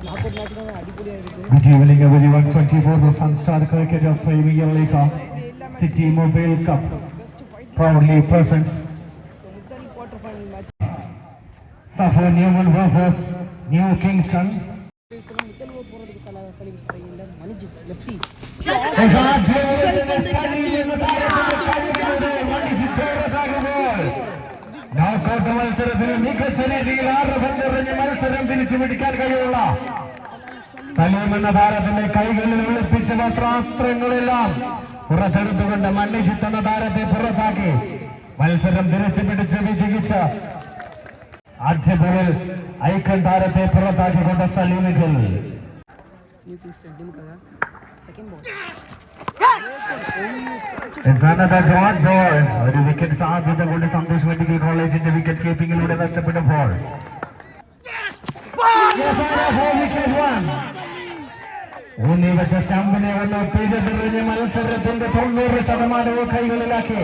Good evening everyone, 24 the Sunstar Cricket of Premier League City Mobile Cup proudly presents Suffer Newman versus New Kingston. മികച്ച രീതിയിൽ ആറ് പന്തെറിഞ്ഞ് മത്സരം തിരിച്ചു പിടിക്കാൻ കഴിയുള്ള സലീം എന്ന താരത്തിന്റെ കൈകളിൽ ഒളിപ്പിച്ച വസ്ത്രാസ്ത്രങ്ങളെല്ലാം പുറത്തെടുത്തുകൊണ്ട് മണ്ണിജിത്ത് എന്ന താരത്തെ പുറത്താക്കി. മത്സരം തിരിച്ചു പിടിച്ച് വിജയിച്ച ആദ്യ ബോളിൽ ഐക്കൺ താരത്തെ പുറത്താക്കിക്കൊണ്ട് സലീമിക്കൽ ഒരു വിക്കറ്റ് സാധ്യത കൊണ്ട് സന്തോഷ് മെഡിക്കൽ കോളേജിന്റെ വിക്കറ്റ് കീപ്പിംഗിലൂടെ നഷ്ടപ്പെട്ട ബോൾ ഊന്നി വെച്ച സ്റ്റാമ്പിനെ വന്ന് പിഴുതെറിഞ്ഞ് മത്സരത്തിന്റെ തൊണ്ണൂറ് ശതമാനവും കൈകളിലാക്കി.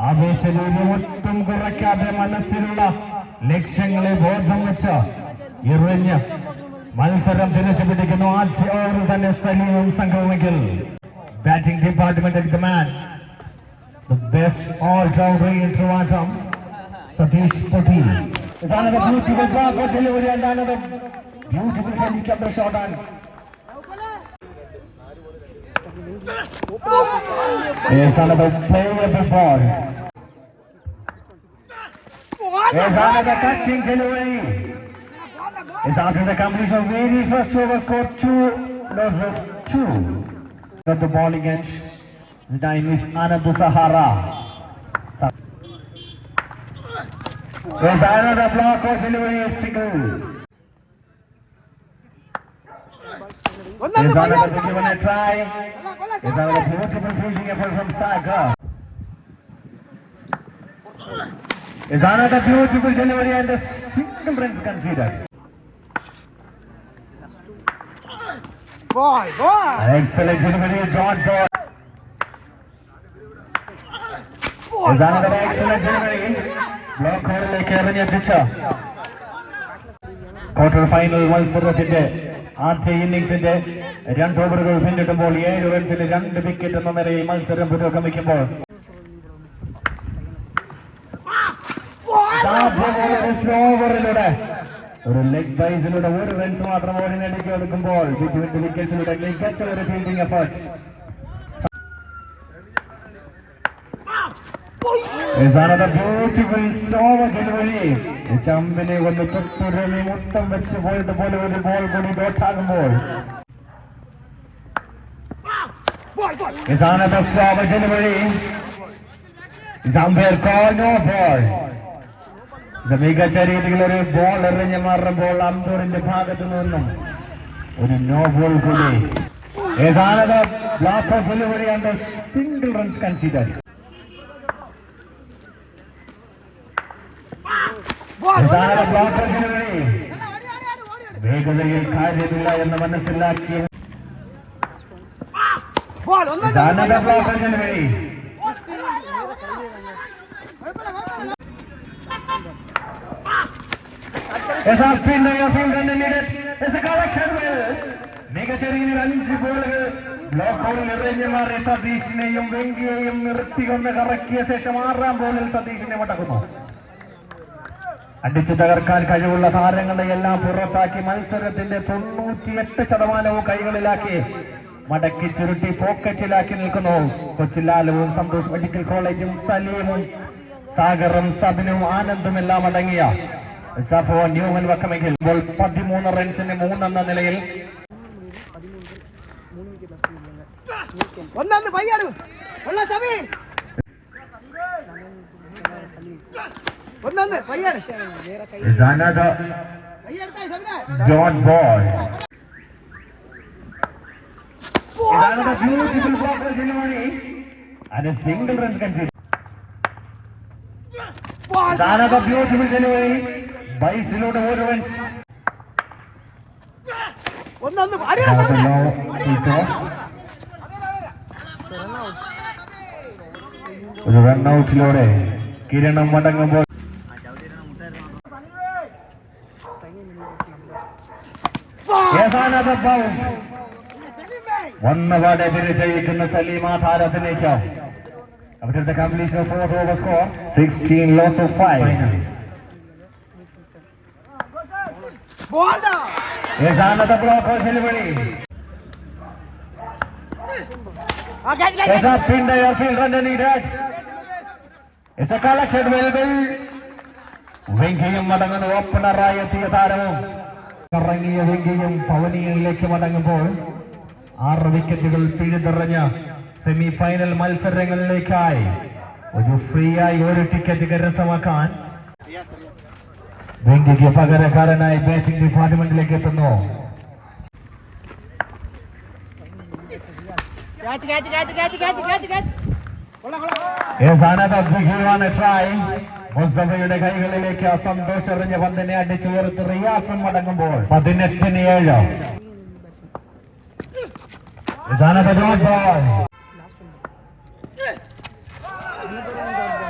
ആവേശലൂപം ഒട്ടും കുറയ്ക്കാതെ മനസ്സിലുള്ള ലക്ഷ്യങ്ങളെ ബോധം വെച്ച് എറിഞ്ഞ് മത്സരം തിരിച്ചു പിടിക്കുന്നു ആദ്യ ഓവറിൽ തന്നെ സലീമും സംക്രമിക്കൽ Batting department at the man. The best all-rounder in Toronto, Satish Pothi. It's another beautiful block for delivery and another beautiful friendly camera shot on. Here's another playable ball. It's another cutting delivery. It's after the completion of very first over score two losses two. Got the bowling edge. His name is Anand Sahara. There's another block of delivery is single. There's another given a try. There's another beautiful fielding effort from Sagar. There's another beautiful delivery and a single runs conceded. Boy, boy. Excellent delivery, John Boy. Boy, boy. excellent delivery. Block hole എറിഞ്ഞ pitch quarter final മത്സരത്തിന്റെ ആദ്യ ഇന്നിംഗ്സിന്റെ രണ്ട് ഓവറുകൾ പിന്നിടുമ്പോൾ ഏഴ് റൺസിന് രണ്ട് wicket എന്ന നിലയിൽ മത്സരം പുരോഗമിക്കുമ്പോൾ ഓവറിലൂടെ ഒരു ലെഗ് ബൈസിലൂടെ ഒരു റൺസ് മാത്രം ഓടി നേടിക്ക് എടുക്കുമ്പോൾ ബിറ്റ്വീൻ വിക്കറ്റ്സിലൂടെ മികച്ച ഒരു fielding effort Is another beautiful slow delivery. സ്റ്റമ്പിനെ ഒന്ന് തൊട്ടുരമി മുത്തം വെച്ച് പോയതുപോലെ ഒരു ബോൾ കൂടി ഡോട്ടാകുമ്പോൾ Is another slow delivery. Is umpire call no ball. സമീകച്ച രീതിയിൽ ഒരു ബോൾ എറിഞ്ഞു മാറുമ്പോൾ അന്തൂറിന്റെ ഭാഗത്ത് നിന്നും ഒരു നോ ബോൾ കൂടി. സിംഗിൾ റൺസ് കൺസിഡർ വേഗതയിൽ കാര്യമില്ല എന്ന് മനസ്സിലാക്കിയ സാധന ബ്ലോക്കർ ജനവേ Yes, a spin a field and needed. It's a collection well. മികച്ച രീതിയിൽ അഞ്ച് ബോളുകൾ ബ്ലോക്കോളിൽ എറിഞ്ഞു സതീഷിനെയും വെങ്കിയെയും നിർത്തികൊണ്ട് കറക്കിയ ശേഷം ആറാം ബോളിൽ സതീഷിനെ മടക്കുന്നു അടിച്ചു തകർക്കാൻ കഴിവുള്ള താരങ്ങളെ എല്ലാം പുറത്താക്കി മത്സരത്തിന്റെ തൊണ്ണൂറ്റിയെട്ട് ശതമാനവും കൈകളിലാക്കി മടക്കി ചുരുട്ടി പോക്കറ്റിലാക്കി നിൽക്കുന്നു കൊച്ചിലാലുവും സന്തോഷ് മെഡിക്കൽ കോളേജും സലീമും സാഗറും സബിനും ആനന്ദും എല്ലാം അടങ്ങിയ സഫോ ന്യൂഹൻ വക്കമെങ്കിൽ ഇപ്പോൾ പതിമൂന്ന് റൺസിന് മൂന്നെന്ന നിലയിൽ ജോൺ ബോൾ. ബ്യൂട്ടിഫുൾ അത് single runs consider Another beautiful delivery. by Siloda Warriors. ഒന്നൊന്ന് ഒരു റണ്ണൌട്ടിലൂടെ കിരണം മടങ്ങുമ്പോൾ. വന്നപാടെ തിരിച്ചയക്കുന്ന Saleema താരത്തിലേക്കാവും After the completion of fourth over score, 16 loss of 5. Yes, another block of delivery. There's a pin the airfield underneath needed. It's a collected well bill. വെങ്കിയും മടങ്ങുന്നു ഓപ്പണറായി എത്തിയ താരവും ഇറങ്ങിയ വെങ്കിയും പവനിയിലേക്ക് മടങ്ങുമ്പോൾ ആറ് വിക്കറ്റുകൾ പിഴുതെറിഞ്ഞ് സെമി ഫൈനൽ മത്സരങ്ങളിലേക്കായി. ഒരു ഫ്രീ ആയി ഒരു ടിക്കറ്റ് കരസ്ഥമാക്കാൻ വെങ്കിക്ക് പകരക്കാരനായി ബാറ്റിംഗ് ഡിപ്പാർട്ട്മെന്റിലേക്ക് എത്തുന്നു. മുസ്തഫയുടെ കൈകളിലേക്ക് സന്തോഷറിഞ്ഞ പന്തിനെ അടിച്ചുയർത്ത് റിയാസം മടങ്ങുമ്പോൾ പതിനെട്ടിന് ഏഴ്.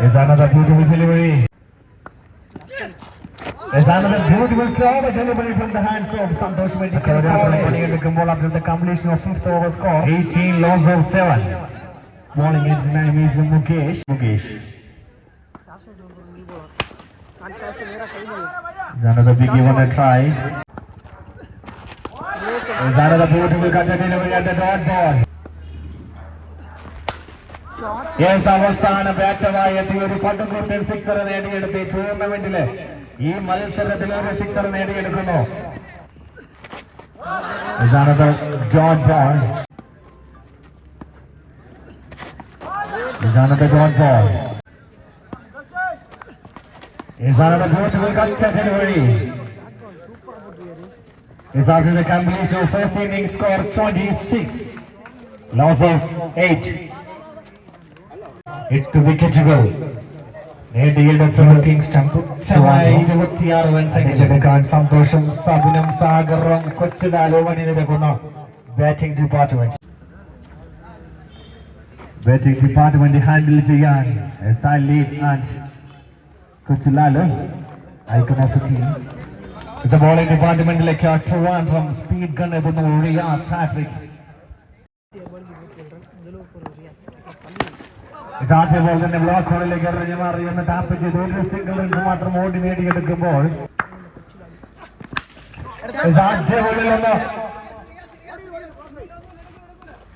It's another beautiful delivery. It's another beautiful serve, delivery from the hands of Santosh Medic. Coming ball after the completion of fifth over score. 18 loss of 7. Bowling its name is Mukesh. Mukesh. It's another big given a try. another beautiful cutter delivery at the dot ball. Yes അവസാന ബാറ്ററായി എത്തി ഒരു പട്ടുകൂട്ടൻ sixer നേടിയെടുത്ത് ഈ ടൂർണമെന്റില് ഈ മത്സരത്തിൽ ഒരു sixer നേടിയെടുക്കുന്നു Is another dot ball. Is another dot ball. Is another beautiful cut delivery. Is after the completion of first inning score 26. Losses 8. എട്ട് വിക്കറ്റുകൾ നേടിയെടുത്തത് കിങ്സ്റ്റൺ തുച്ഛമായ ഇരുപത്തിയാറ് റൺസ് അടിച്ചെടുക്കാൻ സന്തോഷം സബിനും സാഗറും batting department batting department handle ചെയ്യാൻ Saleem and Kochulal icon of team is bowling ഡിപ്പാർട്ട്മെന്റിലേക്ക് Trivandrum speed gun എത്തുന്നു hattrick ball തന്നെ ബ്ലോക്ക് ഹോളിലേക്ക് എറിഞ്ഞു മാറി എന്ന് ടാപ്പ് ചെയ്ത് ഒരു സിംഗിൾ റൺസ് മാത്രം ഓടി നേടിയെടുക്കുമ്പോൾ ബോളിൽ ഒന്ന്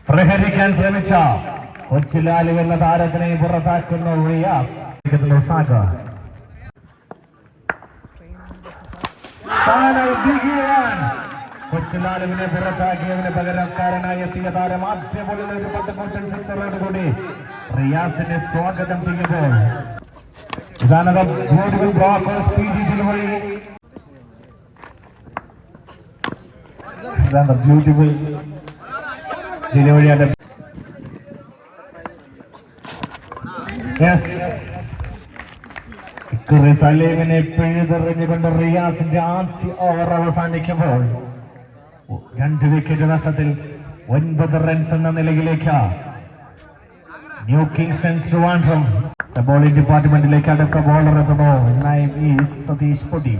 പ്രഹരിക്കാൻ ശ്രമിച്ച കൊച്ചിലാലി എന്ന താരത്തിനെ പുറത്താക്കുന്ന റിയാസ്. ഇരിക്കുന്നു സാഗ കൊച്ചുലാലുവിനെ പുറത്താക്കിയതിന് പകരക്കാരനായി എത്തിയ താരം ആദ്യ കൂടി. റിയാസിനെ സ്വാഗതം ചെയ്യുമ്പോൾ ഇതാണ് ബ്യൂട്ടിഫുൾ ബ്ലോക്ക് സ്പീഡ് ഡെലിവറി ഇതാണ് ബ്യൂട്ടിഫുൾ ഡെലിവറി ആണ് സലീമിനെ പിഴുതെറിഞ്ഞുകൊണ്ട് റിയാസിന്റെ ആദ്യ ഓവർ അവസാനിക്കുമ്പോൾ രണ്ട് വിക്കറ്റ് നഷ്ടത്തിൽ ഒൻപത് റൺസ് എന്ന നിലയിലേക്ക്. ന്യൂ കിങ്സ് ട്രിവാൻഡ്രം ബോളിംഗ് ഡിപ്പാർട്ട്മെന്റിലേക്ക് അടുത്ത ബോളർ എത്തുന്നു. ഈസ് സതീഷ് പൊടി.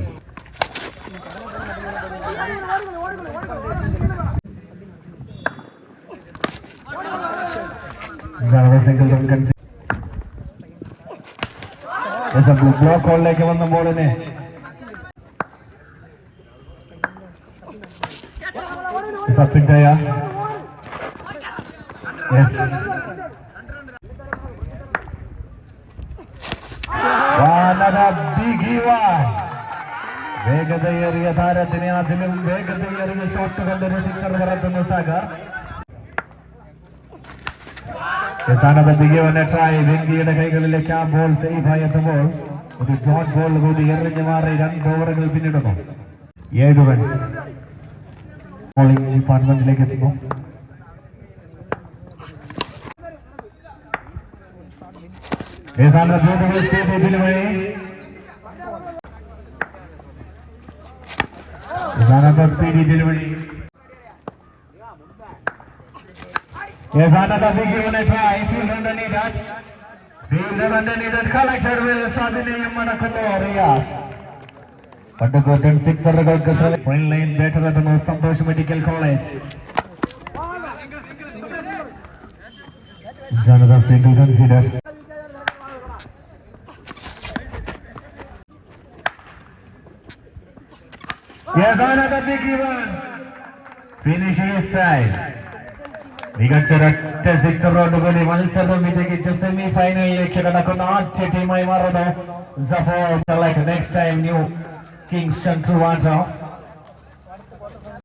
സിംഗിൾ റൺ കൺസി ബ്ലോക്ക് ഹോളിലേക്ക് വന്ന ബോളിനെ സത്യം ജയ യെസ് വേഗതയേറിയ താരത്തിനെ അതിലും വേഗതയേറിയ ഷോട്ടുകളുടെ ഒരു സിക്സർ പറത്തുന്നു സാഗർ. അവസാനത്തെ ബിഗിവനെ ട്രൈ വെങ്കിയുടെ കൈകളിലേക്ക് ആ ബോൾ സേഫായി എത്തുമ്പോൾ ഒരു ഡോട്ട് ബോൾ കൂടി എറിഞ്ഞു മാറി രണ്ട് ഓവറുകൾ പിന്നിടുന്നു. ഏഴ് റൺസ് ബോളിംഗ് ഡിപ്പാർട്ട്മെന്റിലേക്ക് എത്തുന്നു അവസാനത്തെ beautiful speed delivery. അവസാനത്തെ speed delivery Yes, another big unit try. Field underneath that. Fielder underneath that. Collector will Sadinayam Manakundo Rias. പട്ടുകൂറ്റൻ സിക്സറുകൾക്ക് ഫ്രണ്ട് ലൈൻ ബാറ്റർ എത്തുന്നു സന്തോഷ് മെഡിക്കൽ കോളേജ് ജനത single consider Yes, another big one. Finish his side. മികച്ചൊരൊറ്റ സിക്സറോടുകൂടി മത്സരം വിജയിച്ച് semi ഫൈനലിലേക്ക് കടക്കുന്ന ആദ്യ ടീമായി മാറുന്നു next time new Kingston Trivandrum